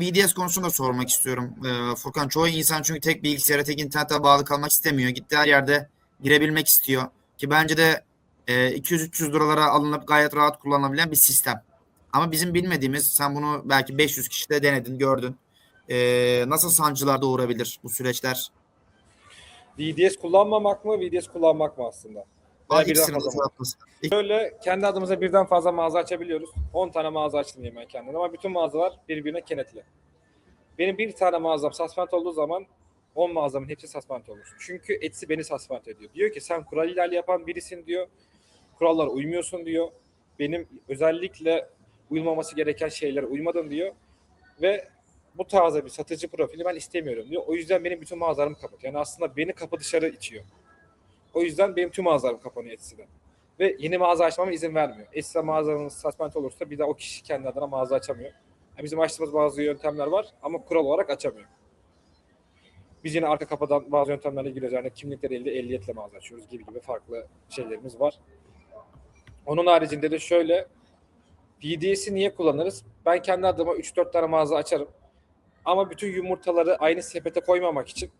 VDS konusunda sormak istiyorum. Ee, Furkan çoğu insan çünkü tek bilgisayara, tek internete bağlı kalmak istemiyor. Gittiği her yerde girebilmek istiyor. Ki bence de e, 200-300 liralara alınıp gayet rahat kullanılabilen bir sistem. Ama bizim bilmediğimiz, sen bunu belki 500 kişide denedin, gördün. Ee, nasıl sancılar doğurabilir bu süreçler? VDS kullanmamak mı, VDS kullanmak mı aslında? De mı? yapması. Böyle kendi adımıza birden fazla mağaza açabiliyoruz. 10 tane mağaza açtım diyeyim ben kendime ama bütün mağazalar birbirine kenetli. Benim bir tane mağazam suspend olduğu zaman 10 mağazamın hepsi suspend olur. Çünkü Etsy beni suspend ediyor. Diyor ki sen kural ihlali yapan birisin diyor. Kurallara uymuyorsun diyor. Benim özellikle uyulmaması gereken şeylere uymadın diyor. Ve bu tarzda bir satıcı profili ben istemiyorum diyor. O yüzden benim bütün mağazalarımı kapatıyor. Yani aslında beni kapı dışarı itiyor. O yüzden benim tüm mağazalarım kapanıyor Etsy'den. Ve yeni mağaza açmama izin vermiyor. Etsy mağazanın suspend olursa bir daha o kişi kendi adına mağaza açamıyor. Yani bizim açtığımız bazı yöntemler var ama kural olarak açamıyor. Biz yine arka kapıdan bazı yöntemlerle giriyoruz. Yani kimlikleri elde ehliyetle mağaza açıyoruz gibi gibi farklı şeylerimiz var. Onun haricinde de şöyle VDS'i niye kullanırız? Ben kendi adıma 3-4 tane mağaza açarım. Ama bütün yumurtaları aynı sepete koymamak için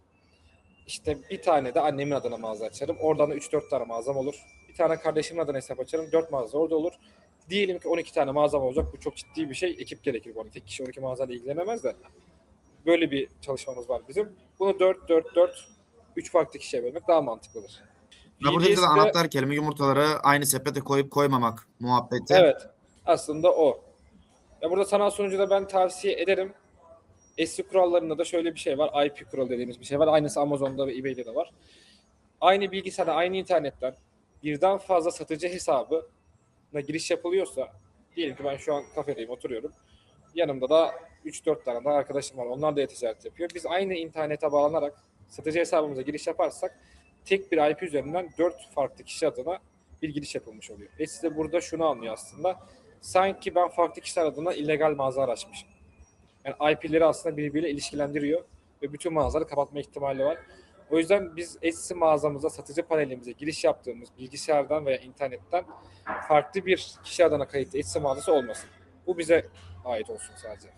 işte bir tane de annemin adına mağaza açarım. Oradan da 3-4 tane mağazam olur. Bir tane kardeşimin adına hesap açarım. 4 mağaza orada olur. Diyelim ki 12 tane mağazam olacak. Bu çok ciddi bir şey. Ekip gerekir bu arada. Tek kişi 12 mağazayla ilgilenemez de. Böyle bir çalışmamız var bizim. Bunu 4-4-4 3 farklı kişiye bölmek daha mantıklıdır. Ya burada VDS'de anahtar kelime yumurtaları aynı sepete koyup koymamak muhabbeti. Evet. Aslında o. Ya burada sanal sunucuda ben tavsiye ederim. Etsy kurallarında da şöyle bir şey var. IP kuralı dediğimiz bir şey var. Aynısı Amazon'da ve eBay'de de var. Aynı bilgisayarda, aynı internetten birden fazla satıcı hesabına giriş yapılıyorsa diyelim ki ben şu an kafedeyim, oturuyorum. Yanımda da 3-4 tane daha arkadaşım var. Onlar da e-ticaret yapıyor. Biz aynı internete bağlanarak satıcı hesabımıza giriş yaparsak tek bir IP üzerinden 4 farklı kişi adına bir giriş yapılmış oluyor. Etsy de burada şunu anlıyor aslında. Sanki ben farklı kişiler adına illegal mağaza açmışım. Yani IP'leri aslında birbiriyle ilişkilendiriyor ve bütün mağazaları kapatma ihtimali var. O yüzden biz Etsy mağazamıza, satıcı panelimize giriş yaptığımız bilgisayardan veya internetten farklı bir kişi adına kayıtlı Etsy mağazası olmasın. Bu bize ait olsun sadece.